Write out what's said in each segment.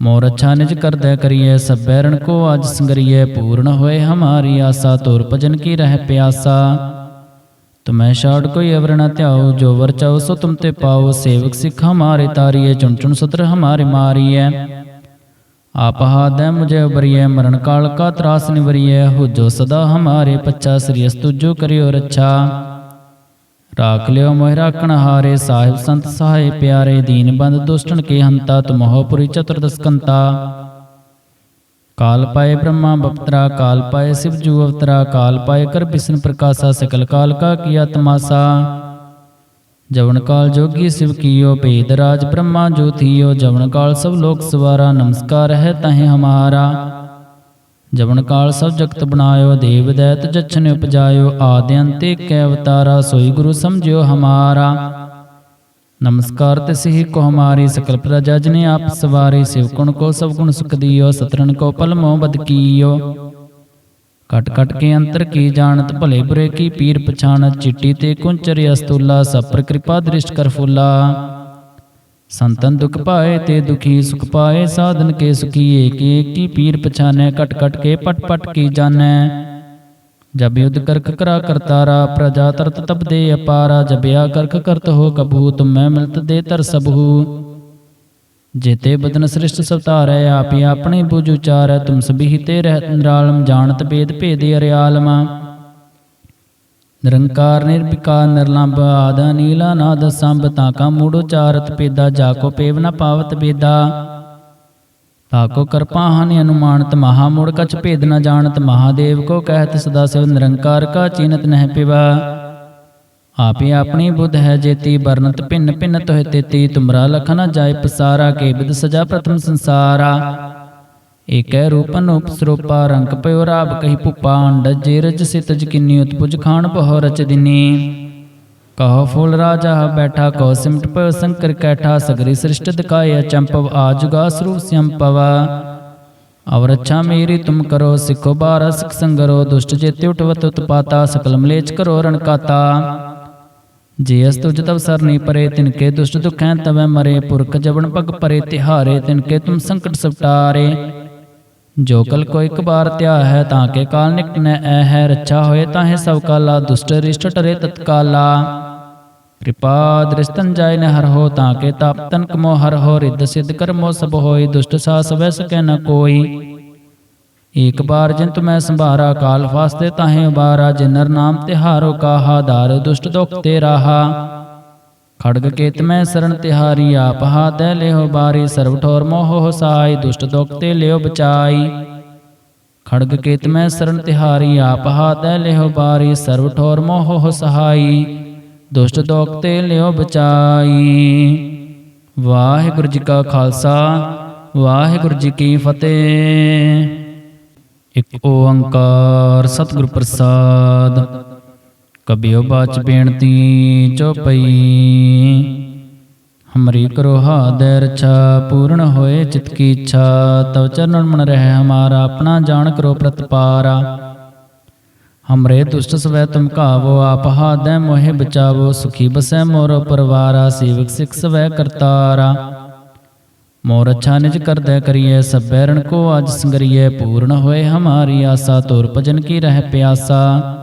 ਮੋਰ ਅੱਛਾ ਨਿਜ ਕਰਦੈ ਕਰੀਏ ਸਭੈ ਰਣ ਕੋ ਅਜ ਸੰਗਰੀਏ ਪੂਰਨ ਹੋਏ ਹਮਾਰੀ ਆਸਾ, ਤੋਰ ਭਜਨ ਕੀ ਰਹਿ ਪਿਆਸਾ। ਤੁਮੈ ਛਾੜ ਕੋਈ ਅਵਰ ਨ ਧਿਆਓ ਜੋ ਵਰ ਚਾਓ ਸੋ ਤੁਮ ਤੇ ਪਾਓ ਸੇਵਕ ਸਿੱਖ ਹਮਾਰੇ ਤਾਰੀਏ ਚੁਣ ਚੁਣ ਸਤਰ ਹਮਾਰੇ ਮਾਰੀਐ। ਆਪ ਹਾਦੈ ਮੁਝੇ ਉਬਰੀਐ, ਮਰਨ ਕਾਲ ਕਾ ਤਰਾਸ ਨਿਵਰੀਐ ਹੋ ਜੋ ਸਦਾ ਹਮਾਰੇ ਪੱਚਾ ਸ੍ਰੀ ਅਸਤੁਜੋ ਕਰਿਓ ਰੱਛਾ। ਰਾਖ ਲਿਓ ਮੋਹਿ ਰਾਖਣ ਹਾਰੇ ਸਾਹਿਬ ਸੰਤ ਸਹਾਏ ਪਿਆਰੇ ਦੀਨ ਬੰਦ ਦੁਸ਼ਟਨ ਕੇ ਹੰਤਾ ਤੁਮਹੁ ਪੁਰੀ ਚਤੁਰਦਸਕੰਤਾ ਕਾਲ ਪਾਏ ਬ੍ਰਹਮਾ ਬਪਤਰਾ ਕਾਲ ਪਾਏ ਸਿਵ ਜੂ ਅਵਤਰਾ ਕਾਲ ਪਾਏ ਕਰ ਬਿਸ਼ਨ ਪ੍ਰਕਾਸ਼ਾ ਸਕਲ ਕਾਲ ਕਾ ਕੀਆ ਤਮਾਸਾ ਜਵਨ ਕਾਲ ਜੋਗੀ ਸਿਵ ਕੀਓ ਭੇਦ ਰਾਜ ਬ੍ਰਹਮਾ ਜੋਤੀਓ ਜਵਨ ਕਾਲ ਸਭ ਲੋਕ ਸਵਾਰਾ ਨਮਸਕਾਰ ਹੈ ਤਹਿ ਹਮਾਰਾ ਜਵਨ ਕਾਲ ਸਭ ਜਗਤ ਬਣਾਇਓ, ਦੇਵ ਦੈਤ ਜਛਨ ਉਪਜਾਇਓ, ਆਦਿ ਅੰਤੇ ਕੈ ਅਵਤਾਰਾ, ਸੋਈ ਗੁਰੂ ਸਮਝਿਓ ਹਮਾਰਾ। ਨਮਸਕਾਰ ਤੇ ਸਿਹ ਕੋ ਹਮਾਰੀ, ਸਕਲ ਪ੍ਰਜਾ ਜਨੇ ਆਪ ਸਵਾਰੇ, ਸਿਵ ਕੋ ਸਭ ਗੁਣ ਸੁਖ ਦਿਓ ਸਤਰਨ ਕੋ ਪਲ ਮੋ ਬਦ ਕੀਓ। ਕਟ ਕਟ ਕੇ ਅੰਤਰ ਕੀ ਜਾਣਤ, ਭਲੇ ਬੁਰੇ ਕੀ ਪੀਰ ਪਛਾਣਤ, ਚਿੱਟੀ ਤੇ ਕੁੰਚਰ ਅਸਤੁਲਾ ਸਭ ਪਰ ਕਿਰਪਾ ਦ੍ਰਿਸ਼ਟ ਕਰ ਫੁੱਲਾ। ਸੰਤਨ ਦੁਖ ਪਾਏ ਤੇ ਦੁਖੀ ਸੁਖ ਪਾਏ ਸਾਧਨ ਕੇ ਸੁਖੀ ਏਕ ਏਕ ਕੀ ਪੀਰ ਪਛਾਨੈ ਕਟ ਕਟ ਕੇ ਪਟ ਪਟ ਕੀ ਜਾਣੈ। ਜਬ ਯੁਧ ਕਰਕ ਕਰਾ ਕਰਤਾਰਾ ਪ੍ਰਜਾ ਤਰਤ ਤਬ ਦੇ ਅਪਾਰਾ ਜਬ ਆ ਕਰਕ ਕਰਤ ਹੋ ਕਬੂ ਤੁਮ ਮੈਂ ਮਿਲਤ ਦੇ ਤਰ ਸਭੂ। ਜੇਤੇ ਬਦਨ ਸ੍ਰਿਸ਼ਟ ਸਵਤਾਰੈ ਆਪੀ ਆਪਣੇ ਬੁਝ ਉਚਾਰੈ ਤੁਮ ਸਭੀ ਤੇ ਰਹਿਤ ਨਿਰਾਲਮ ਜਾਣਤ ਭੇਦ ਭੇਦੇ ਅਰਿਆਲਮਾ। ਨਿਰੰਕਾਰ ਨਿਰਭਿਕਾਰ ਨਿਰਲੰਭ ਆਦ, ਨੀਲਾ ਨਾਦ ਸੰਭ, ਤਾਂ ਕਾ ਮੂੜ ਉਚਾਰਤ ਪੇਦਾ ਜਾ ਕੋ ਪੇਵ ਨ ਪਾਵਤ ਬੇਦਾ ਤਾਕੋ ਕਰਪਾ ਹਾਨਿ ਅਨੁਮਾਨਤ, ਮਹਾ ਮੂੜ ਕਛ ਭੇਦ ਨ ਜਾਣਤ, ਮਹਾਦੇਵ ਕੋ ਕਹਿਤ ਸਦਾ ਸਿਵ, ਨਿਰੰਕਾਰ ਕਾ ਚੀਨਤ ਨਹਿ ਪਿਵਾ। ਆਪੇ ਆਪਣੀ ਬੁੱਧ ਹੈ ਜੇਤੀ ਬਰਨਤ ਭਿੰਨ ਭਿੰਨ ਤੋਹਿ ਤੇਤੀ, ਤੁਮਰਾ ਲਖ ਨ ਜਾਏ ਪਸਾਰਾ, ਕੇ ਬਿਦ ਸਜਾ ਪ੍ਰਥਮ ਸੰਸਾਰਾ। ਏਕੈ ਰੂਪ ਅਨੂਪ ਸਰੂਪਾ ਰੰਗ ਪਇਓ ਰਾਬ ਕਹੀ ਭੁਪਾ ਅੰਡ ਜੇ ਰਜ ਸਿਤਜ ਕਿੰਨੀ ਉਤਪੁਜ ਖਾਨ ਬਹੁ ਰਚ ਦਿਨੀ। ਕਹੋ ਫੂਲ ਰਾਜਾ ਬੈਠਾ ਕੋ ਸਿਮਟ ਪਇਓ ਸੰਕਰ ਕੈਠਾ, ਸਗਰੀ ਸ੍ਰਿਸ਼ਟ ਦਿਖਾਏ ਚੰਪਵ ਆਜੁਗਾ ਸਰੂਪ ਸੰਪਵਾ। ਅਵਰ ਅੱਛਾ ਮੇਰੀ ਤੁਮ ਕਰੋ, ਸਿੱਖੋ ਬਾਰ ਸਿਖ ਸੰਗਰੋ, ਦੁਸ਼ਟ ਜੇਤੇ ਉਠਵਤ ਉਤਪਾਤਾ, ਸਕਲ ਮਲੇਚ ਕਰੋ ਰਣ ਕਾਤਾ। ਜੇ ਅਸ ਤੁਜ ਤਵ ਸਰਨੀ ਪਰੇ ਤਿਨਕੇ ਦੁਸ਼ਟ ਦੁਖੈ ਤਵੈ ਮਰੇ, ਪੁਰਖ ਜਬਨ ਪਗ ਪਰੇ, ਤਿਹਾਰੇ ਤਿਨਕੇ ਤੁਮ ਸੰਕਟ ਸਪਟਾਰੇ ਜੋ ਕਲ ਕੋ ਇੱਕ ਬਾਰ ਧਿਆ ਹੈ ਤਾਂ ਕੇ ਕਾਲ ਨਿਕਟ ਐ ਹੈ, ਰੱਛਾ ਹੋਏ ਤਾਹੇ ਸਭ ਕਾਲਾ, ਦੁਸ਼ਟ ਰਿਸ਼ਟ ਟਰੇ ਤਤਕਾਲਾ। ਕਿਰਪਾ ਦ੍ਰਿਸ਼ਤਨ ਜਾਇ ਨ ਹਰ ਹੋ ਤਾਂ ਕੇ ਤਾਪ ਤਨ ਕਮੋ ਹਰ ਹੋ, ਰਿੱਧ ਸਿੱਧ ਕਰਮੋ ਸਭ ਹੋਈ ਦੁਸ਼ਟ ਸਾ ਸਵੈ ਸਕੈ ਨ ਕੋਈ। ਏਕ ਬਾਰ ਜਿੰਤ ਮੈਂ ਸੰਭਾਰਾ, ਕਾਲ ਫਾਸਤੇ ਤਾਹੇ ਉਬਾਰਾ, ਜਿਨਰ ਨਾਮ ਤਿਹਾਰੋ ਕਾਹਾ, ਦਾਰ ਦੁਸ਼ਟ ਦੁਖ ਤੇ ਰਾਹਾ ਖੜਗ ਕੇਤ ਮੈਂ ਸਰਣ ਤਿਹਾਰੀ, ਆਪ ਹਾਦੈ ਲਿਓ ਬਾਰੀ ਸਰਬ ਠੋਰ ਮੋਹ ਹਸਾਈ, ਦੁਸ਼ਟ ਦੁਖ ਤੇ ਲਿਓ ਬਚਾਈ। ਖੜਗ ਕੇਤ ਮੈਂ ਸਰਣ ਤਿਹਾਰੀ, ਆਪ ਹਾਦੈ ਲਿਓ ਬਾਰੀ ਸਰਬ ਠੋਰ ਮੋਹ ਸਹਾਈ ਦੁਸ਼ਟ ਦੁਖ ਤੇ ਲਿਓ ਬਚਾਈ। ਵਾਹਿਗੁਰੂ ਜੀ ਕਾ ਖਾਲਸਾ, ਵਾਹਿਗੁਰੂ ਜੀ ਕੀ ਫਤਿਹ। ਇੱਕ ਓੰਕਾਰ ਸਤਿਗੁਰ ਪ੍ਰਸਾਦ। ਕਬਿਓ ਬਾਚ ਬੇਨਤੀ ਚੋਪਈ। ਹਮਰੀ ਕਰੋ ਹਾਦੈ ਰਛਾ, ਪੂਰਨ ਹੋਏ ਚਿਤ ਕੀ ਇੱਛਾ। ਤਵ ਚਰਨਨ ਮਨ ਰਹਿ ਹਮਾਰਾ, ਆਪਣਾ ਜਾਣ ਕਰੋ ਪ੍ਰਤਪਾਰਾ। ਹਮਰੇ ਦੁਸ਼ਟ ਸਵੈ ਤੁਮ ਕਾਵੋ ਆਪ ਹਾਦੈ ਮੋਹਿ ਬਚਾਵੋ। ਸੁਖੀ ਬਸੈ ਮੋਰ ਪਰਵਾਰਾ, ਸੇਵਕ ਸਿਖ ਸਵੈ ਕਰਤਾਰਾ। ਮੋਰ ਅੱਛਾ ਨਿਜ ਕਰਦੈ ਕਰੀਏ ਸਭੈ ਰਣ ਕੋ ਅਜ ਸੰਗਰੀਏ ਪੂਰਨ ਹੋਏ ਹਮਾਰੀ ਆਸਾ, ਤੋਰ ਭਜਨ ਕੀ ਰਹਿ ਪਿਆਸਾ।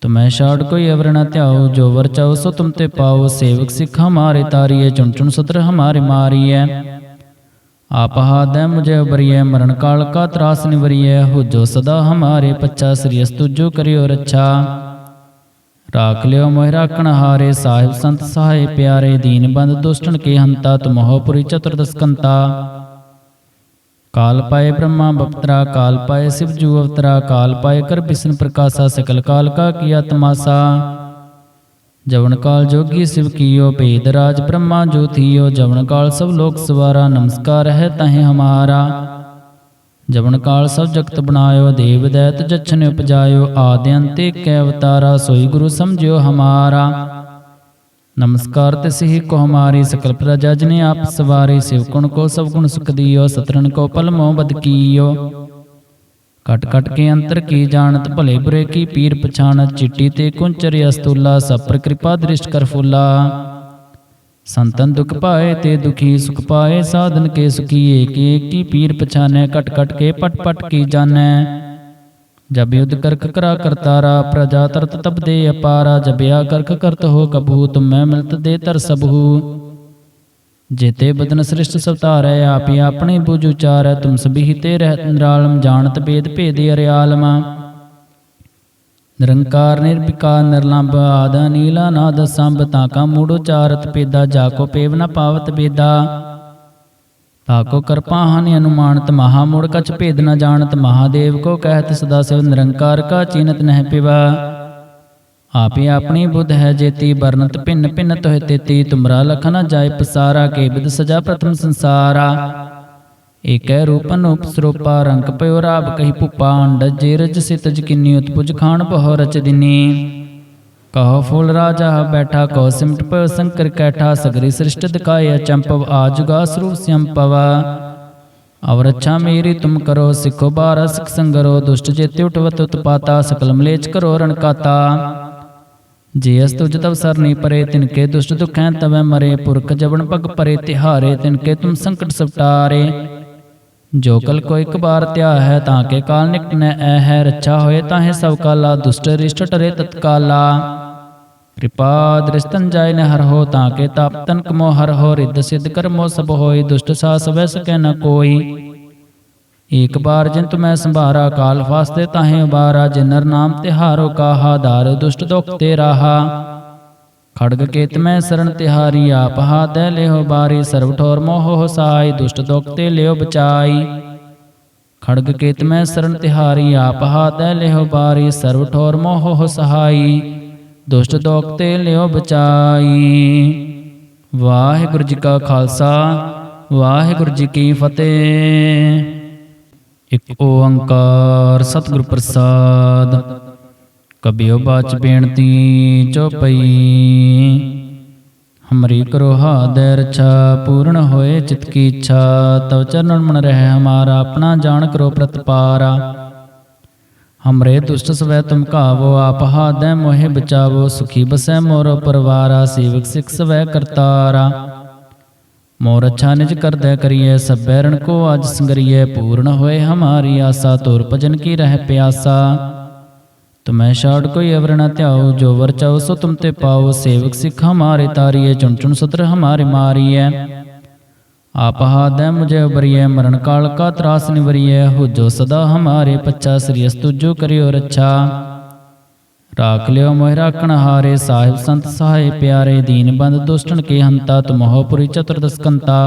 ਤੁਮੈ ਛਾੜ ਕੋਈ ਅਵਰ ਨ ਧਿਆਓ, ਜੋ ਵਰ ਚਾਓ ਸੋ ਤੁਮ ਤੇ ਪਾਓ। ਸੇਵਕ ਸਿਖ ਹਮਾਰੇ ਤਾਰੀਏ, ਚੁਣ ਚੁਣ ਸਤਰ ਹਮਾਰੇ ਮਾਰੀਐ। ਆਪ ਹਾਦੈ ਮੁਝੇ ਉਬਰੀਐ ਮਰਨ ਕਾਲ ਕਾ ਤਰਾਸ ਨਿਵਰੀਐ। ਹੋ ਜੋ ਸਦਾ ਹਮਾਰੇ ਪੱਚਾ ਸ੍ਰੀ ਅਸਤੁਜੋ ਕਰਿਓ ਰੱਛਾ। ਰਾਖ ਲਿਓ ਮੋਹਿ ਰਾਖਣ ਹਾਰੇ, ਸਾਹਿਬ ਸੰਤ ਸਹਾਏ ਪਿਆਰੇ। ਦੀਨ ਬੰਦ ਦੁਸ਼ਟਨ ਕੇ ਹੰਤਾ, ਤੁਮਹੁ ਪੁਰੀ ਚਤੁਰਦਸਕੰਤਾ। ਕਾਲ ਪਾਏ ਬ੍ਰਹਮਾ ਬਪਤਰਾ, ਕਾਲ ਪਾਏ ਸਿਵ ਜੂ ਅਵਤਰਾ, ਕਾਲ ਪਾਏ ਕਰ ਬਿਸ਼ਨ ਪ੍ਰਕਾਸ਼ਾ, ਸਕਲ ਕਾਲ ਕਾ ਕੀਆ ਤਮਾਸਾ ਜਵਨ ਕਾਲ ਜੋਗੀ ਸਿਵ ਕੀਓ, ਭੇਦ ਰਾਜ ਬ੍ਰਹਮਾ ਜੋਤੀਓ ਜਵਨ ਕਾਲ ਸਭ ਲੋਕ ਸਵਾਰਾ, ਨਮਸਕਾਰ ਹੈ ਤਹੇ ਹਮਾਰਾ। ਜਵਨ ਕਾਲ ਸਭ ਜਗਤ ਬਣਾਇਓ, ਦੇਵ ਦੈਤ ਜਛਨ ਉਪਜਾਇਓ। ਆਦਿ ਅੰਤੇ ਕੈ ਅਵਤਾਰਾ, ਸੋਈ ਗੁਰੂ ਸਮਝਿਓ ਹਮਾਰਾ। नमस्कार तिसहि को हमारी सकल प्रजा जने आप सवारे शिव गुण को सब गुण सुख दियो सतरन को पल मोह बद कियो कट कट के अंतर की जानत भले बुरे की पीर पछानत चिट्टी ते कुंचर अस्तुला सब पर कृपा दृष्ट कर फूला संतन दुख पाए ते दुखी सुख पाए साधन के सुखी एक एक की पीर पछाने कट कट के पट पट की जाने ਜਬ ਯੁਧ ਕਰਖ ਕਰਾ ਕਰਤਾਰਾ ਪ੍ਰਜਾ ਤਰਤ ਤਬ ਦੇ ਅਪਾਰਾ ਜਬਿਆ ਕਰਖ ਕਰਤ ਹੋ ਕਬੂ ਤੁਮ ਮੈਂ ਮਿਲਤ ਦੇ ਤਰ ਸਬਹੂ। ਜੇਤੇ ਬਦਨ ਸ੍ਰਿਸ਼ਟ ਸਵਤਾਰੈ ਆਪੀ ਆਪਣੇ ਬੁਝ ਉਚਾਰੈ, ਤੁਮ ਸਭੀ ਤੇ ਰਹਿ ਨਿਰਾਲਮ, ਜਾਣਤ ਭੇਦ ਭੇਦੇ ਅਰਿਆਲਮ। ਨਿਰੰਕਾਰ, ਨਿਰਵਿਕਾਰ, ਨਿਰਲੰਭ, ਆਦਾ ਨੀਲਾ ਨਾਦ ਸੰਭ, ਤਾਂ ਕਾ ਮੂੜੋ ਚਾਰਤ ਪੇਦਾ ਜਾ ਕੋ ਪੇਵ ਨ ਪਾਵਤ ਬੇਦਾ ਤਾਕੋ ਕਰਪਾ ਹਾਨਿ ਅਨੁਮਾਨਤ ਮਹਾ ਮੂੜ ਕਛ ਭੇਦ ਨ ਜਾਣਤ ਮਹਾਦੇਵ ਕੋ ਕਹਿਤ ਸਦਾ ਸਿਵ ਨਿਰੰਕਾਰ ਕਾ ਚੀਨਤ ਨਹਿ ਪਿਵਾ। ਆਪੇ ਆਪਣੀ ਬੁੱਧ ਹੈ ਜੇਤੀ ਵਰਨਤ ਭਿੰਨ ਭਿੰਨ ਤੋਹਿ ਤੇਤੀ, ਤੁਮਰਾ ਲਖ ਨ ਜਾਏ ਪਸਾਰਾ, ਕੇ ਬਿਦ ਸਜਾ ਪ੍ਰਥਮ ਸੰਸਾਰਾ। ਏਕੈ ਰੂਪ ਅਨੂਪ ਰੰਗ ਪਇਓ ਰਾਬ ਕਹੀ ਭੁਪਾ ਅੰਡ ਜੇ ਰਜ ਸਿਤਜ ਕਿੰਨੀ, ਉਤਪੁਜ ਖਾਣ ਬਹੁ ਰਚ ਦਿਨੀ। ਕਹੋ ਫੂਲ ਰਾਜਾ ਬੈਠਾ ਕੋ ਸਿਮਟ ਪਇਓ ਸੰਕਰ ਕੈਠਾ ਸਗਰੀ ਸ੍ਰਿਸ਼ਟ ਦਿਖਾਏ ਅਚੰਪਵ ਆਜੁਗਾ ਸਰੂਪ ਸੰਪਵ ਅਵਰ ਅੱਛਾ ਮੇਰੀ ਤੁਮ ਕਰੋ ਸਿੱਖੋ ਬਾਰ ਸਿਖ ਸੰਗਰੋ ਦੁਸ਼ਟ ਚੇਤੇ ਉਠਵਤ ਉਤਪਾਤਾ ਸਕਲ ਮਲੇਚ ਕਰੋ ਰਣਕਾਤਾ ਜੇ ਅਸ ਤੁਜ ਤਵ ਸਰਨੀ ਪਰੇ ਤਿਨਕੇ ਦੁਸ਼ਟ ਦੁਖੈ ਤਵੈ ਮਰੇ ਪੁਰਖ ਜਬਨ ਪਗ ਪਰੇ ਤਿਹਾਰੇ ਤਿਨਕੇ ਤੁਮ ਸੰਕਟ ਸਪਟਾਰੇ ਜੋ ਕਲ ਕੋ ਇੱਕ ਬਾਰ ਧਿਆ ਹੈ ਤਾਂ ਕੇ ਕਾਲ ਨਿਕਟ ਨ ਐ ਹੈ, ਰੱਛਾ ਹੋਏ ਤਾਹੇ ਸਭ ਕਾਲਾ, ਦੁਸ਼ਟ ਰਿਸ਼ਟ ਟਰੇ ਤਤਕਾਲਾ। ਕਿਰਪਾ ਦ੍ਰਿਸ਼ਤਨ ਜਾਇ ਨ ਹਰ ਹੋ ਤਾਂ ਕੇ ਤਾਪ ਤਨ ਕਮੋ ਹਰ ਹੋ, ਰਿੱਧ ਸਿਧ ਕਰਮੋ ਸਭ ਹੋਈ, ਦੁਸ਼ਟ ਸਾ ਸਵੈ ਸਕੈ ਨ ਕੋਈ। ਏਕ ਬਾਰ ਜਿਨ ਤੁਮੈ ਸੰਭਾਰਾ, ਕਾਲ ਫਾਸਤੇ ਤਾਹੇ ਬਾਰਾ ਜਿਨਰ ਨਾਮ ਤਿਹਾਰੋ ਕਾਹਾ, ਦਾਰ ਦੁਸ਼ਟ ਦੁਖ ਤੇ ਰਾਹਾ ਖੜਗ ਕੇਤ ਮੈਂ ਸਰਣ ਤਿਹਾਰੀ ਆਪ ਹਾਥੈ ਲਿਓ ਬਾਰੀ ਸਰਬ ਠੋਰ ਮੋਹ ਸਾਈ ਦੁਸ਼ਟ ਦੁਖ ਤੇ ਲਿਓ ਬਚਾਈ। ਖੜਗ ਕੇਤ ਮੈਂ ਸਰਣ ਤਿਹਾਰੀ ਆਪ ਹਾਥੈ ਲਿਓ ਬਾਰੀ ਸਰਬ ਠੋਰ ਮੋਹ ਸਹਾਈ ਦੁਸ਼ਟ ਦੁਖ ਤੇ ਲਿਓ ਬਚਾਈ। ਵਾਹਿਗੁਰੂ ਜੀ ਕਾ ਖਾਲਸਾ ਵਾਹਿਗੁਰੂ ਜੀ ਕੀ ਫਤਿਹ। ਇਕ ਓੰਕਾਰ ਸਤਿਗੁਰ ਪ੍ਰਸਾਦ। ਕਬਿਓ ਬਾਚ ਬੇਨਤੀ ਚੋਪਈ ਹਮਰੀ ਕਰੋ ਹਾਦੈ ਰਛਾ, ਪੂਰਨ ਹੋਏ ਚਿਤ ਕੀ ਇੱਛਾ। ਤਵ ਚਰਨਨ ਮਨ ਰਹਿ ਹਮਾਰਾ, ਆਪਣਾ ਜਾਣ ਕਰੋ ਪ੍ਰਤਪਾਰਾ। ਹਮਰੇ ਦੁਸ਼ਟ ਸਵੈ ਤੁਮ ਕਾਵੋ ਆਪ ਹਾਦੈ ਮੋਹਿ ਬਚਾਵੋ, ਸੁਖੀ ਬਸੈ ਮੋਰ ਪਰਵਾਰਾ, ਸੇਵਕ ਸਿਖ ਸਵੈ ਕਰਤਾਰਾ। ਮੋਰ ਅੱਛਾ ਨਿਜ ਕਰਦੈ ਕਰੀਏ ਸਭੈ ਰਣ ਕੋ ਅਜ ਸੰਗਰੀਏ ਪੂਰਨ ਹੋਏ ਹਮਾਰੀ ਆਸਾ, ਤੁਰ ਭਜਨ ਕੀ ਰਹਿ ਪਿਆਸਾ। ਤੁਮੈ ਛਾੜ ਕੋਈ ਅਵਰ ਨ ਧਿਆਓ ਜੋ ਵਰ ਚਾਓ ਸੋ ਤੁਮ ਤੇ ਪਾਓ ਸੇਵਕ ਸਿੱਖ ਹਮਾਰੇ ਤਾਰੀਏ ਚੁਣ ਚੁਣ ਸਤਰ ਹਮਾਰੇ ਮਾਰੀਐ। ਆਪ ਹਾਦੈ ਮੁਝੇ ਉਬਰੀਐ, ਮਰਨ ਕਾਲ ਕਾ ਤਰਾਸ ਨਿਵਰੀਐ, ਹੋ ਜੋ ਸਦਾ ਹਮਾਰੇ ਪੱਚਾ ਸ੍ਰੀ ਅਸਤੁਜੋ ਕਰਿਓ ਰੱਛਾ। ਰਾਖ ਲਿਓ ਮੋਹਿ ਰਾਖਣ ਹਾਰੇ, ਸਾਹਿਬ ਸੰਤ ਸਹਾਏ ਪਿਆਰੇ, ਦੀਨ ਬੰਦ ਦੁਸ਼ਟਨ ਕੇ ਹੰਤਾ ਤੁਮਹੁ ਪੁਰੀ ਚਤੁਰਦਸਕੰਤਾ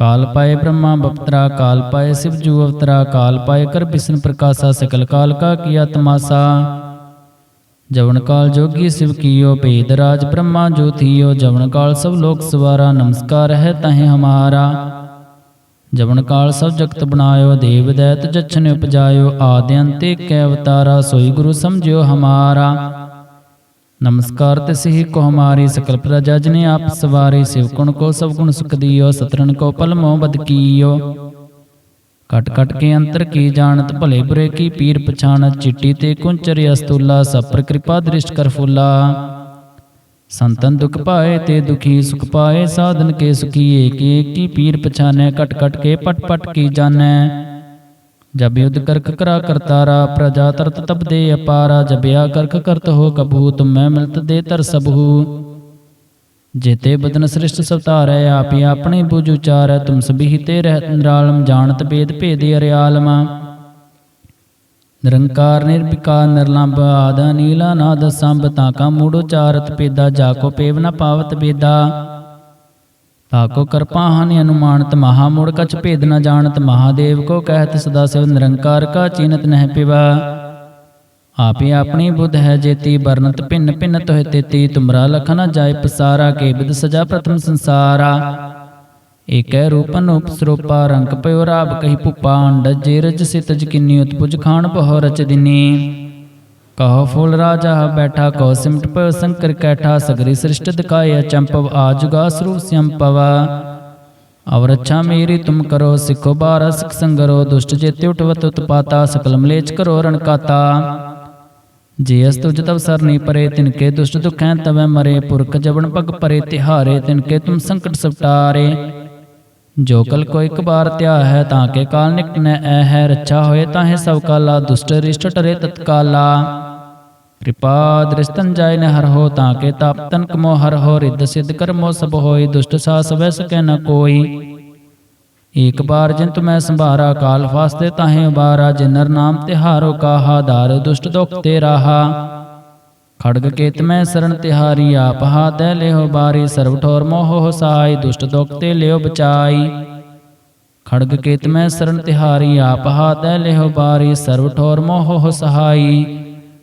ਕਾਲ ਪਾਏ ਬ੍ਰਹਮਾ ਬਪਤਰਾ, ਕਾਲ ਪਾਏ ਸਿਵ ਜੂ ਅਵਤਰਾ, ਕਾਲ ਪਾਏ ਕਰ ਬਿਸ਼ਨ ਪ੍ਰਕਾਸ਼ਾ, ਸਕਲ ਕਾਲ ਕਾ ਕੀਆ ਤਮਾਸਾ ਜਵਨ ਕਾਲ ਜੋਗੀ ਸਿਵ ਕੀਓ, ਭੇਦ ਰਾਜ ਬ੍ਰਹਮਾ ਜੋਤੀਓ ਜਵਨ ਕਾਲ ਸਭ ਲੋਕ ਸਵਾਰਾ, ਨਮਸਕਾਰ ਹੈ ਤਹੇ ਹਮਾਰਾ। ਜਵਨ ਕਾਲ ਸਭ ਜਗਤ ਬਣਾਇਓ, ਦੇਵ ਦੈਤ ਜਛਨ ਉਪਜਾਇਓ। ਆਦਿ ਅੰਤ ਏਕੈ ਅਵਤਾਰਾ, ਸੋਈ ਗੁਰੂ ਸਮਝਿਓ ਹਮਾਰਾ। ਨਮਸਕਾਰ ਤਿਸਹਿ ਕੋ ਹਮਾਰੀ ਸਕਲ ਪ੍ਰਜਾ ਜਨੇ ਆਪ ਸਵਾਰੇ ਸਿਵਕੁਣ ਕੋ ਸਭ ਗੁਣ ਸੁਖ ਦਿਓ ਸਤਰਨ ਕੋ ਪਲਮੋ ਬਦ ਕੀਓ। ਕਟ ਕਟ ਕੇ ਅੰਤਰ ਕੀ ਜਾਣਤ, ਭਲੇ ਬੁਰੇ ਕੀ ਪੀਰ ਪਛਾਣਤ, ਚਿੱਟੀ ਤੇ ਕੁੰਚਰ ਅਸਤੂਲਾ, ਸਭ ਪਰ ਕਿਰਪਾ ਦ੍ਰਿਸ਼ਟ ਕਰ ਫੁੱਲਾ। ਸੰਤਨ ਦੁਖ ਪਾਏ ਤੇ ਦੁਖੀ ਸੁਖ ਪਾਏ, ਸਾਧਨ ਕੇ ਸੁਖੀ ਏਕ ਏਕ ਕੀ ਪੀਰ ਪਛਾਨੈ ਕਟ ਕਟ ਕੇ ਪਟ ਪਟ ਕੀ ਜਾਣੈ जब युद्ध करक करा करतारा प्रजा तरत तब दे अपारा जब या करक करत हो कबहू तुम मैं मिलत दे तर सबहू जेते बदन सृष्ट सवतारै आपी अपनी बुझ उचारै तुम सभी ते रहत निरालम जानत भेद भेद अरियालम ਨਿਰੰਕਾਰ ਨਿਰਵਿਕਾਰ ਨਿਰਲੰਭ ਆਦ ਨੀਲਾ ਨਾਦ ਸੰਭ ਤਾਕਾ ਮੂੜ ਉਚਾਰਤ ਪੇਦਾ ਜਾਕੋ ਪੇਵ ਨ ਪਾਵਤ ਬੇਦਾ ਤਾਕੋ ਕਰਪਾ ਹਾਨਿ ਅਨੁਮਾਨਤ ਮਹਾ ਮੂੜ ਕਛ ਭੇਦ ਨ ਜਾਣਤ ਮਹਾਦੇਵ ਕੋ ਕਹਿਤ ਸਦਾ ਸਿਵ ਨਿਰੰਕਾਰ ਕਾ ਚੀਨਤ ਨਹਿ ਪਿਵਾ। ਆਪੇ ਆਪਣੀ ਬੁੱਧ ਹੈ ਜੇਤੀ ਬਰਨਤ ਭਿੰਨ ਭਿੰਨ ਤੋਹਿ ਤੇਤੀ, ਤੁਮਰਾ ਲਖ ਨ ਜਾਏ ਪਸਾਰਾ, ਕੇ ਬਿਦ ਸਜਾ ਪ੍ਰਥਮ ਸੰਸਾਰਾ। ਏਕੈ ਰੂਪਨ ਅਨੂਪ ਸਰੂਪਾ, ਰੰਗ ਪਇਓ ਰਾਬ ਕਹੀ ਭੁਪਾ ਅੰਡ ਜੇ ਰਜ ਸਿਤਜ ਕਿੰਨੀ ਉਤਪੁਜ ਖਾਣ ਬਹੁ ਰਚ ਦਿਨੀ। ਕਹੋ ਫੂਲ ਰਾਜਾ ਬੈਠਾ ਕੋ ਸਿਮਟ ਪਇਓ ਸੰਕਰ ਕੈਠਾ ਸਗਰੀ ਸ੍ਰਿਸ਼ਟ ਦਿਖਾਇ ਚੰਪਵ ਆਜੁਗਾ ਸਰੂਪ ਸੰਪਵ ਅਵਰ ਅੱਛਾ ਮੇਰੀ ਤੁਮ ਕਰੋ ਸਿੱਖੋ ਬਾਰ ਸਿਖ ਸੰਗਰੋ ਦੁਸ਼ਟ ਜੇਤੇ ਉਠਵਤ ਉਤਪਾਤਾ ਸਕਲ ਮਲੇਚ ਕਰੋ ਰਣ ਕਾਤਾ ਜੇ ਅਸ ਤੁਜ ਤਵ ਸਰਨੀ ਪਰੇ ਤਿਨਕੇ ਦੁਸ਼ਟ ਦੁਖੈ ਤਵੈ ਮਰੇ ਪੁਰਖ ਜਬਨ ਪਗ ਪਰੇ ਤਿਹਾਰੇ ਤਿਨਕੇ ਤੁਮ ਸੰਕਟ ਸਪਟਾਰੇ ਜੋ ਕਲ ਕੋ ਇੱਕ ਬਾਰ ਧਿਆ ਹੈ ਤਾਂ ਕੇ ਕਾਲ ਨਿਕਟ ਨ ਐ ਹੈ ਰੱਛਾ ਹੋਏ ਤਾਹੇ ਸਭ ਕਾਲਾ ਕਿਰਪਾ ਦ੍ਰਿਸ਼ਤਨ ਜਾਇ ਨ ਹਰ ਹੋ ਤਾਂ ਕੇ ਤਾਪ ਤਨਕ ਮੋ ਹਰ ਹੋ ਰਿੱਧ ਸਿੱਧ ਕਰਮੋ ਸਭ ਹੋਈ ਦੁਸ਼ਟ ਸਾ ਸਵੈ ਸਕੈ ਨ ਕੋਈ। ਏਕ ਬਾਰ ਜਿਨ ਤੁਮੈ ਸੰਭਾਰਾ ਕਾਲ ਫਾਸਤੇ ਤਾਹੇ ਉਬਾਰਾ ਜਿਨਰ ਨਾਮ ਤਿਹਾਰੋ ਕਾਹਾ ਦਾਰ ਦੁਸ਼ਟ ਦੁਖ ਤੇ ਰਾਹਾ ਖੜਗ ਕੇਤ ਮੈਂ ਸਰਣ ਤਿਹਾਰੀ ਆਪ ਹਾਤੈ ਲਿਓ ਬਾਰੀ ਸਰਬ ਠੋਰ ਮੋਹ ਹਸਾਈ ਦੁਸ਼ਟ ਦੁਖ ਤੇ ਲਿਓ ਬਚਾਈ। ਖੜਗ ਕੇਤ ਮੈਂ ਸਰਣ ਤਿਹਾਰੀ ਆਪ ਹਾਤੈ ਲਿਓ ਬਾਰੀ ਸਰਬ ਠੋਰ ਮੋਹ ਹਸਾਈ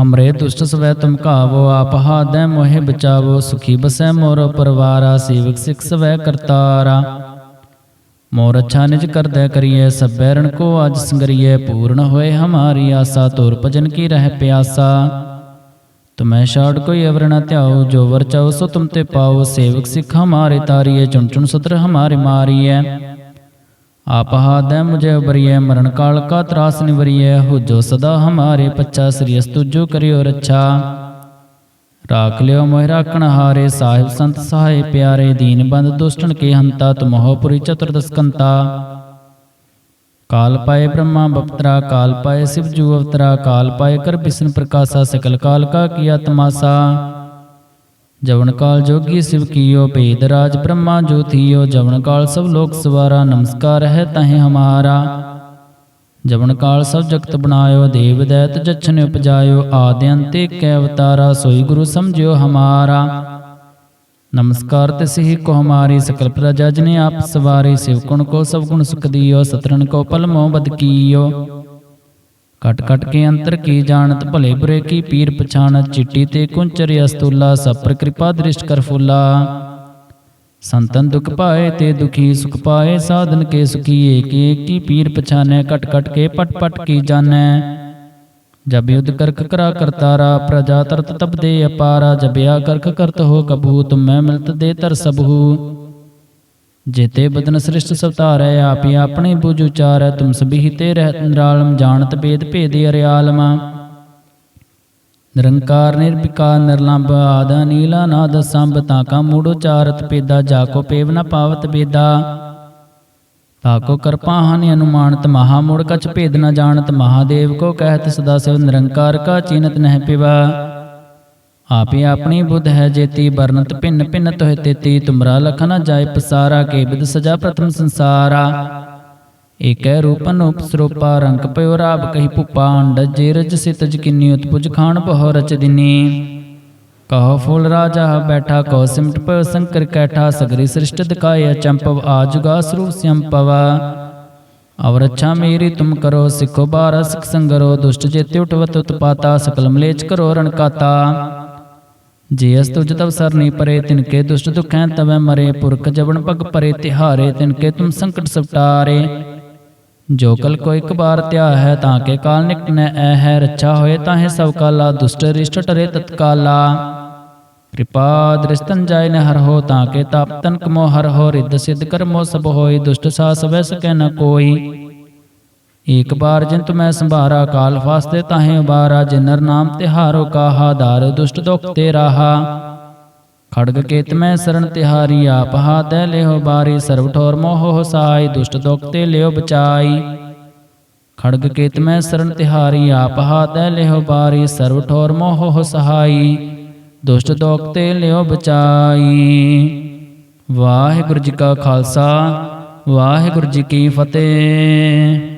ਹਮਰੇ ਦੁਸ਼ਟ ਸਵੈ ਤੁਮ ਕਾਵੋ ਆਪ ਹਾਦੈ ਮੋਹਿ ਬਚਾਵੋ, ਸੁਖੀ ਬਸੈ ਮੋਰ ਪਰਵਾਰਾ, ਸੇਵਕ ਸਿਖ ਸਵੈ ਕਰਤਾਰਾ। ਮੋਰ ਅੱਛਾ ਨਿਜ ਕਰਦੈ ਕਰੀਏ ਸਭੈ ਰਣ ਕੋ ਅਜ ਸੰਗਰੀਏ ਪੂਰਨ ਹੋਏ ਹਮਾਰੀ ਆਸਾ, ਤੋਰ ਭਜਨ ਕੀ ਰਹਿ ਪਿਆਸਾ। ਤੁਮੈ ਛਾੜ ਕੋਈ ਅਵਰ ਨ ਧਿਆਓ ਜੋ ਵਰ ਚਾਓ ਸੋ ਤੁਮ ਤੇ ਪਾਓ ਸੇਵਕ ਸਿੱਖ ਹਮਾਰੇ ਤਾਰੀਏ ਚੁਣ ਚੁਣ ਸਤਰ ਹਮਾਰੇ ਮਾਰੀਐ। ਆਪ ਹਾਦੈ ਮੁਝੇ ਉਬਰੀਐ ਮਰਨ ਕਾਲ ਕਾ ਤਰਾਸ ਨਿਵਰੀਐ ਹੋ ਜੋ ਸਦਾ ਹਮਾਰੇ ਪੱਚਾ ਸ੍ਰੀ ਅਸਤੁ ਜੋ ਕਰਿਓ ਰੱਛਾ। ਰਾਖ ਲਿਓ ਮੋਹਿ ਰਾਖਣ ਹਾਰੇ, ਸਾਹਿਬ ਸੰਤ ਸਹਾਇ ਪਿਆਰੇ, ਦੀਨ ਬੰਦ ਦੁਸ਼ਟਨ ਕੇ ਹੰਤਾ ਤੁਮਹੁ ਪੁਰੀ ਚਤੁਰਦਸ ਕਾਲ ਪਾਏ ਬ੍ਰਹਮਾ ਬਪਤਰਾ, ਕਾਲ ਪਾਏ ਸਿਵ ਜੂ ਅਵਤਰਾ, ਕਾਲ ਪਾਏ ਕਰ ਬਿਸ਼ਨ ਪ੍ਰਕਾਸ਼ਾ, ਸਕਲ ਕਾਲ ਕਾ ਕੀਆ ਤਮਾਸਾ ਜਵਨ ਕਾਲ ਜੋਗੀ ਸਿਵ ਕੀਓ, ਭੇਦ ਰਾਜ ਬ੍ਰਹਮਾ ਜੋਤੀਓ, ਜਵਨ ਕਾਲ ਸਭ ਲੋਕ ਸਵਾਰਾ, ਨਮਸਕਾਰ ਹੈ ਤਹੇ ਹਮਾਰਾ। ਜਵਨ ਕਾਲ ਸਭ ਜਗਤ ਬਣਾਇਓ, ਦੇਵ ਦੈਤ ਜਛਨ ਉਪਜਾਇਓ, ਆਦਿ ਅੰਤੇ ਕੈ ਅਵਤਾਰਾ, ਸੋਈ ਗੁਰੂ ਸਮਝਿਓ ਹਮਾਰਾ। ਨਮਸਕਾਰ ਤੇ ਸਹੀ ਕੋ ਹਮਾਰੀ ਸਕਲ ਪ੍ਰਜਾ ਜਨੇ ਆਪ ਸਵਾਰੀ, ਸਿਵ ਗੁਣ ਕੋ ਸਭ ਗੁਣ ਸੁਖ ਦਿਓ, ਸਤਰਨ ਕੋ ਪਲ ਮੋਹ ਬਦ ਕੀਓ। ਕਟ ਕਟ ਕੇ ਅੰਤਰ ਕੀ ਜਾਣਤ, ਭਲੇ ਬੁਰੇ ਕੀ ਪੀਰ ਪਛਾਣਤ, ਚਿੱਟੀ ਤੇ ਕੁੰਚਰ ਅਸਤੂਲਾ ਸਭ ਕਿਰਪਾ ਦ੍ਰਿਸ਼ਟ ਕਰ ਫੁੱਲਾ। ਸੰਤਨ ਦੁਖ ਪਾਏ ਤੇ ਦੁਖੀ ਸੁਖ ਪਾਏ, ਸਾਧਨ ਕੇ ਸੁਖੀ ਏਕ ਏਕ ਕੀ ਪੀਰ ਪਛਾਨੈ ਕਟ ਕਟ ਕੇ ਪਟ ਪਟ ਕੀ ਜਾਣੈ। ਜਬ ਯੁਧ ਕਰਖ ਕਰਾ ਕਰਤਾਰਾ ਪ੍ਰਜਾ ਤਰਤ ਤਬ ਦੇ ਅਪਾਰਾ ਜਬਿਆ ਕਰਖ ਕਰਤ ਹੋ ਕਬੂ ਤੁਮ ਮੈਂ ਮਿਲਤ ਦੇ ਤਰ ਸਬਹੂ ਜੇਤੇ ਬਦਨ ਸ੍ਰਿਸ਼ਟ ਸਵਤਾਰੈ ਆਪੀ ਆਪਣੀ ਬੁਝ ਉਚਾਰੈ ਤੁਮ ਸਭੀ ਤੇ ਰਹਿਤ ਨਿਰਾਲਮ, ਜਾਣਤ ਭੇਦ ਭੇਦੇ ਅਰਿਆਲਮਾ। ਨਿਰੰਕਾਰ ਨਿਰਭਿਕਾਰ ਨਿਰਲੰਭ, ਆਦ ਨੀਲਾ ਨਾਦ ਸੰਭ ਤਾਂ ਕਾ ਮੂੜ ਉਚਾਰਤ ਪੇਦਾ ਜਾ ਕੋ ਪੇਵ ਨ ਪਾਵਤ ਬੇਦਾ ਤਾਕੋ ਕਰਪਾ ਹਾਨਿ ਅਨੁਮਾਨਤ, ਮਹਾ ਮੂੜ ਕਛ ਭੇਦ ਨ ਜਾਣਤ, ਮਹਾਦੇਵ ਕੋ ਕਹਿਤ ਸਦਾ ਸਿਵ, ਨਿਰੰਕਾਰ ਕਾ ਚੀਨਤ ਨਹਿ ਪਿਵਾ। ਆਪੇ ਆਪਣੀ ਬੁੱਧ ਹੈ ਜੇਤੀ ਬਰਨਤ ਭਿੰਨ ਭਿੰਨ ਤੋਹਿ ਤੇਤੀ, ਤੁਮਰਾ ਲਖ ਨ ਜਾਏ ਪਸਾਰਾ, ਕੇ ਬਿਦ ਸਜਾ ਪ੍ਰਥਮ ਸੰਸਾਰਾ। ਏਕੈ ਰੂਪ ਅਨੂਪ ਰੰਗ ਪਇਓ ਰਾਬ ਕਹੀ ਭੁਪਾ ਅੰਡ ਜੇ ਰਜ ਸਿਤਜ ਕਿੰਨੀ, ਉਤਪੁਜ ਖਾਨ ਬਹੁ ਰਚ ਦਿਨੀ। ਕਹੋ ਫੂਲ ਰਾਜਾ ਬੈਠਾ ਕੋ ਸਿਮਟ ਪਇਓ ਸੰਕਰ ਕੈਠਾ, ਸਗਰੀ ਸ੍ਰਿਸ਼ਟ ਦਿਖਾਇ ਚੰਪਵ ਆਜੁਗਾ ਸਰੂਪ ਸੰਪਵ। ਅਵਰ ਅੱਛਾ ਮੇਰੀ ਤੁਮ ਕਰੋ, ਸਿੱਖੋ ਬਾਰਾ ਸਿਖ ਸੰਗਰੋ, ਦੁਸ਼ਟ ਜੇਤੇ ਉਠਵਤ ਉਤਪਾਤਾ ਸਕਲ ਮਲੇਚ ਕਰੋ ਰਣਕਾਤਾ ਜੇ ਅਸ ਤੁਜ ਤਵ ਸਰਨੀ ਪਰੇ ਤਿਨਕੇ ਦੁਸ਼ਟ ਦੁਖੈ ਤਵੈ ਮਰੇ ਪੁਰਖ ਜਬਨ ਪਗ ਪਰੇ ਤਿਹਾਰੇ ਤਿਨਕੇ ਤੁਮ ਸੰਕਟ ਸਪਟਾਰੇ ਜੋ ਕਲ ਕੋ ਇੱਕ ਬਾਰ ਧਿਆ ਹੈ ਤਾਂ ਕੇ ਕਾਲ ਨਿਕਟ ਨ ਐ ਹੈ ਰੱਛਾ ਹੋਏ ਤਾਹੇ ਸਭ ਕਾਲਾ ਦੁਸ਼ਟ ਰਿਸ਼ਟ ਟਰੇ ਤਤਕਾਲਾ। ਕਿਰਪਾ ਦ੍ਰਿਸ਼ਤਨ ਜਾਇ ਨ ਹਰ ਹੋ ਤਾਂ ਕੇ ਤਾਪ ਤਨਕ ਮੋ ਹਰ ਹੋ ਰਿੱਧ ਸਿੱਧ ਕਰਮੋ ਸਭ ਹੋਈ ਦੁਸ਼ਟ ਸਾ ਸਵੈ ਸਕੈ ਨ ਕੋਈ। ਏਕ ਬਾਰ ਜਿੰਤ ਮੈਂ ਸੰਭਾਰਾ, ਕਾਲ ਫਾਸਤੇ ਤਾਹੇ ਉਬਾਰਾ, ਜਿਨਰ ਨਾਮ ਤਿਹਾਰੋ ਕਾਹਾ, ਦਾਰ ਦੁਸ਼ਟ ਦੁਖ ਤੇ ਰਾਹਾ। ਖੜਗ ਕੇਤ ਮੈਂ ਸਰਣ ਤਿਹਾਰੀ, ਆਪ ਹਾਤੈ ਲਿਓ ਬਾਰੀ, ਸਰਬ ਠੋਰ ਮੋਹ ਹਸਾਈ, ਦੁਸ਼ਟ ਦੁਖ ਤੇ ਲਿਓ ਬਚਾਈ। ਖੜਗ ਕੇਤ ਮੈਂ ਸਰਣ ਤਿਹਾਰੀ, ਆਪ ਹਾਤੈ ਲਿਓ ਬਾਰੀ, ਸਰਬ ਠੋਰ ਮੋਹ ਹਸਾਈ, ਦੁਸ਼ਟ ਦੋਖ ਤੇ ਲਿਓ ਬਚਾਈ। ਵਾਹਿਗੁਰੂ ਜੀ ਕਾ ਖਾਲਸਾ, ਵਾਹਿਗੁਰੂ ਜੀ ਕੀ ਫਤਿਹ।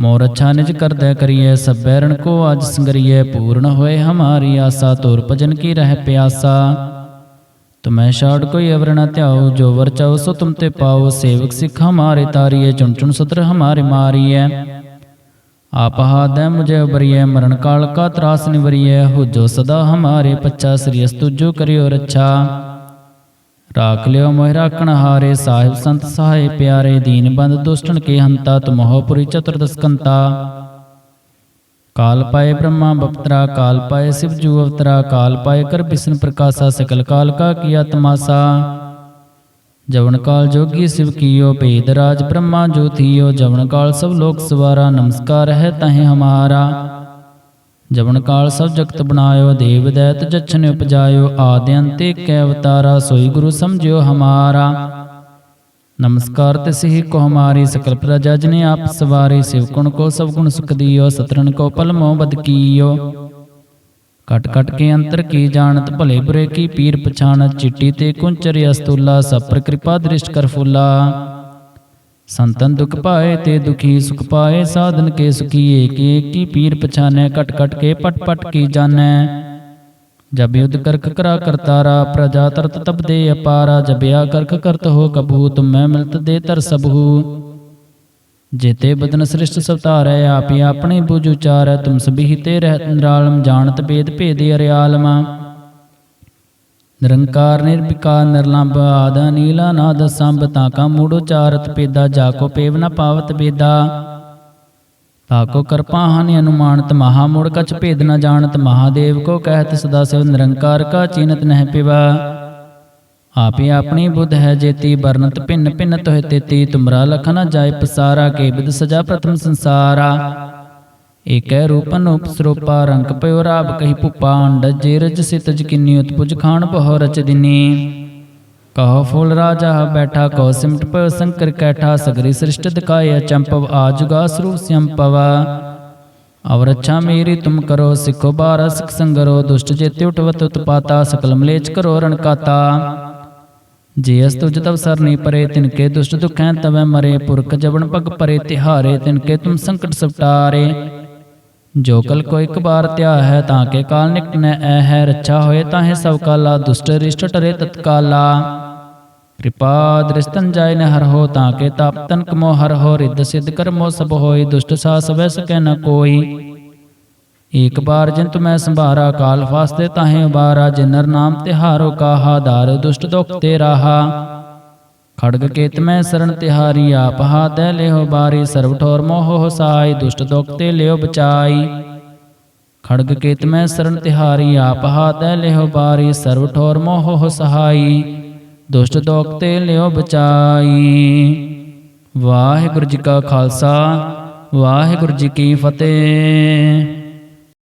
ਮੋਰ ਅੱਛਾ ਨਿਜ ਕਰਦੈ ਕਰੀਏ ਸਭੈ ਰਣ ਕੋ ਅਜ ਸੰਗਰੀਏ ਪੂਰਨ ਹੋਏ ਹਮਾਰੀ ਆਸਾ, ਤੋਰ ਭਜਨ ਕੀ ਰਹਿ ਪਿਆਸਾ। ਤੁਮੈ ਛਾੜ ਕੋਈ ਅਵਰ ਨ ਧਿਆਓ, ਜੋ ਵਰ ਚਾਓ ਸੋ ਤੁਮ ਤੇ ਪਾਓ, ਸੇਵਕ ਸਿੱਖ ਹਮਾਰੇ ਤਾਰੀਏ ਚੁਣ ਚੁਣ ਸਤਰ ਹਮਾਰੇ ਮਾਰੀਐ। ਆਪ ਹਾਦੈ ਮੁਝੇ ਉਬਰੀਐ, ਮਰਨ ਕਾਲ ਕਾ ਤਰਾਸ ਨਿਵਰੀਐ ਹੋ ਜੋ ਸਦਾ ਹਮਾਰੇ ਪੱਚਾ ਸ੍ਰੀ ਅਸਤੁ ਜੋ ਕਰਿਓ ਰੱਛਾ। ਰਾਖ ਲਿਓ ਮੋਹਿ ਰਾਖਣ ਹਾਰੇ ਸਾਹਿਬ ਸੰਤ ਸਹਾਏ ਪਿਆਰੇ ਦੀਨ ਬੰਦ ਦੁਸ਼ਟਨ ਕੇ ਹੰਤਾ ਤੁਮਹੁ ਪੁਰੀ ਚਤੁਰਦਸ ਕੰਤਾ ਕਾਲ ਪਾਏ ਬ੍ਰਹਮਾ ਬਪਤਰਾ ਕਾਲ ਪਾਏ ਸਿਵ ਜੂ ਅਵਤਰਾ ਕਾਲ ਪਾਏ ਕਰ ਬਿਸ਼ਨ ਪ੍ਰਕਾਸ਼ਾ ਸਕਲ ਕਾਲ ਕਾ ਕੀਆ ਤਮਾਸਾ ਜਵਨ ਕਾਲ ਜੋਗੀ ਸਿਵ ਕੀਓ ਭੇਦ ਰਾਜ ਬ੍ਰਹਮਾ ਜੋਤੀਓ ਜਵਨ ਕਾਲ ਸਭ ਲੋਕ ਸਵਾਰਾ ਨਮਸਕਾਰ ਹੈ ਤਹਿ ਹਮਾਰਾ ਜਵਨ ਕਾਲ ਸਭ ਜਗਤ ਬਣਾਇਓ, ਦੇਵ ਦੈਤ ਜਛਨ ਉਪਜਾਇਓ, ਆਦਿ ਅੰਤੇ ਕੈ ਅਵਤਾਰਾ, ਸੋਈ ਗੁਰੂ ਸਮਝਿਓ ਹਮਾਰਾ। ਨਮਸਕਾਰ ਤਿਸ ਹੀ ਕੋ ਹਮਾਰੀ ਸਕਲ ਪ੍ਰਜਾ ਜਨੇ ਆਪ ਸਵਾਰੇ ਸਿਵਕੁਣ ਕੋ ਸਭ ਗੁਣ ਸੁਖ ਦਿਓ ਸਤਰਨ ਕੋ ਪਲ ਮੋਹ ਬਦ ਕੀਓ। ਕਟ ਕਟ ਕੇ ਅੰਤਰ ਕੀ ਜਾਣਤ, ਭਲੇ ਬੁਰੇ ਕੀ ਪੀਰ ਪਛਾਣਤ, ਚਿੱਟੀ ਤੇ ਕੁੰਚਰ ਅਸਤੂਲਾ, ਸਭ ਪਰ ਕਿਰਪਾ ਦ੍ਰਿਸ਼ਟ ਕਰ ਫੁੱਲਾ। ਸੰਤਨ ਦੁਖ ਪਾਏ ਤੇ ਦੁਖੀ ਸੁਖ ਪਾਏ, ਸਾਧਨ ਕੇ ਸੁਖੀਏ, ਕੇ ਏਕ ਕੀ ਪੀਰ ਪਛਾਨੈ, ਕਟ ਕਟ ਕੇ ਪਟ ਪਟ ਕੀ ਜਾਣੈ। ਜਬ ਯੁਧ ਕਰਕ ਕਰਾ ਕਰਤਾਰਾ ਪ੍ਰਜਾ ਤਰਤ ਤਬ ਦੇ ਅਪਾਰਾ ਜਬਿਆ ਆ ਕਰਕ ਕਰਤ ਹੋ ਕਬਹੂ ਤੁਮ ਮੈਂ ਮਿਲਤ ਦੇ ਤਰ ਸਬਹੂ। ਜੇਤੇ ਬਦਨ ਸ੍ਰਿਸ਼ਟ ਸਵਤਾਰੈ, ਆਪੀ ਆਪਣੇ ਬੁਝ ਉਚਾਰੈ, ਤੁਮ ਸਭੀ ਤੇ ਰਹਿ ਨਿਰਾਲਮ, ਜਾਣਤ ਭੇਦ ਭੇਦੇ ਅਰਿਆਲਮਾ। ਨਿਰੰਕਾਰ ਨਿਰਭਿਕਾਰ ਨਿਰਲੰਭ ਆਦ, ਨੀਲਾ ਨਾਦ ਸੰਭ ਤਾਕਾ ਮੂੜ ਉਚਾਰਤ ਪੇਦਾ ਜਾਕੋ ਪੇਵ ਨ ਪਾਵਤ ਬੇਦਾ ਤਾਕੋ ਕਰਪਾ ਹਾਨਿ ਅਨੁਮਾਨਤ, ਮਹਾ ਮੂੜ ਕਛ ਭੇਦ ਨ ਜਾਣਤ, ਮਹਾਦੇਵ ਕੋ ਕਹਿਤ ਸਦਾ ਸਿਵ ਨਿਰੰਕਾਰ ਕਾ ਚੀਨਤ ਨਹਿ ਪਿਵਾ। ਆਪੇ ਆਪਣੀ ਬੁੱਧ ਹੈ ਜੇਤੀ ਵਰਨਤ ਭਿੰਨ ਭਿੰਨ ਤੋਹਿ ਤੇਤੀ, ਤੁਮਰਾ ਲਖ ਨ ਜਾਏ ਪਸਾਰਾ, ਕੇ ਬਿਦ ਸਜਾ ਪ੍ਰਥਮ ਸੰਸਾਰਾ। ਏਕੈ ਰੂਪ ਅਨੂਪ ਸਰੂਪਾ ਰੰਗ ਪਇਓ ਰਾਬ ਕਹੀ ਭੁਪਾ ਅੰਡ ਜੇ ਰਜ ਸਿਤਜ ਕਿੰਨੀ ਉਤਪੁਜ ਖਾਨ ਬਹੁ ਰਚ ਦਿਨੀ। ਕਹੋ ਫੂਲ ਰਾਜਾ ਬੈਠਾ ਕੋ ਸਿਮਟ ਪਇਓ ਸੰਕਰ ਕੈਠਾ, ਸਗਰੀ ਸ੍ਰਿਸ਼ਟ ਦਿਖਾਏ ਚੰਪਵ, ਆਜੁਗਾ ਸਰੂਪ ਸੰਪਵ। ਅਵਰ ਅੱਛਾ ਮੇਰੀ ਤੁਮ ਕਰੋ, ਸਿੱਖੋ ਬਾਰਾ ਸਿਖ ਸੰਗਰੋ, ਦੁਸ਼ਟ ਜੇਤੇ ਉਠਵਤ ਉਤਪਾਤਾ, ਸਕਲ ਮਲੇਚ ਕਰੋ ਰਣਕਾਤਾ ਜੇ ਅਸ ਤੁਜ ਤਵ ਸਰਨੀ ਪਰੇ ਤਿਨਕੇ ਦੁਸ਼ਟ ਦੁਖੈ ਤਵੈ ਮਰੇ, ਪੁਰਖ ਜਵਨ ਭਗ ਪਰੇ, ਤਿਹਾਰੇ ਤਿਨਕੇ ਤੁਮ ਸੰਕਟ ਸਪਟਾਰੇ ਜੋ ਕਲ ਕੋ ਇੱਕ ਬਾਰ ਧਿਆ ਹੈ ਤਾਂ ਕੇ ਕਾਲ ਨਿਕਟ ਐ ਹੈ, ਰੱਛਾ ਹੋਏ ਤਾਹੇ ਸਭ ਕਾਲਾ, ਦੁਸ਼ਟ ਰਿਸ਼ਟ ਟਰੇ ਤਤਕਾਲਾ। ਕਿਰਪਾ ਦ੍ਰਿਸ਼ਤਨ ਜਾਇ ਨ ਹਰ ਹੋ ਤਾਂ ਕੇ ਤਾਪ ਤਨ ਕਮੋ ਹਰ ਹੋ, ਰਿੱਧ ਸਿਧ ਕਰਮੋ ਸਭ ਹੋਈ, ਦੁਸ਼ਟ ਸਾ ਸਵੈ ਸਕੈ ਨ ਕੋਈ। ਏਕ ਬਾਰ ਜਿਨ ਤੁਮੈ ਸੰਭਾਰਾ, ਕਾਲ ਫਾਸਤੇ ਤਾਹੇ ਉਬਾਰਾ, ਜਿਨਰ ਨਾਮ ਤਿਹਾਰੋ ਕਾਹਾ, ਦਾਰ ਦੁਸ਼ਟ ਦੁਖ ਤੇ ਰਾਹਾ। ਖੜਗ ਕੇਤ ਮੈਂ ਸਰਣ ਤਿਹਾਰੀ ਆਪ ਹਾਦੈ ਲਿਓ ਬਾਰੀ ਸਰਬ ਠੋਰ ਮੋਹ ਹਸਾਈ ਦੁਸ਼ਟ ਦੁਖ ਤੇ ਲਿਓ ਬਚਾਈ। ਖੜਗ ਕੇਤ ਮੈਂ ਸਰਣ ਤਿਹਾਰੀ ਆਪ ਹਾਦੈ ਲਿਓ ਬਾਰੀ ਸਰਬ ਠੋਰ ਮੋਹ ਸਹਾਈ ਦੁਸ਼ਟ ਦੁਖ ਤੇ ਲਿਓ ਬਚਾਈ। ਵਾਹਿਗੁਰੂ ਜੀ ਕਾ ਖਾਲਸਾ। ਵਾਹਿਗੁਰੂ ਜੀ ਕੀ ਫਤਿਹ।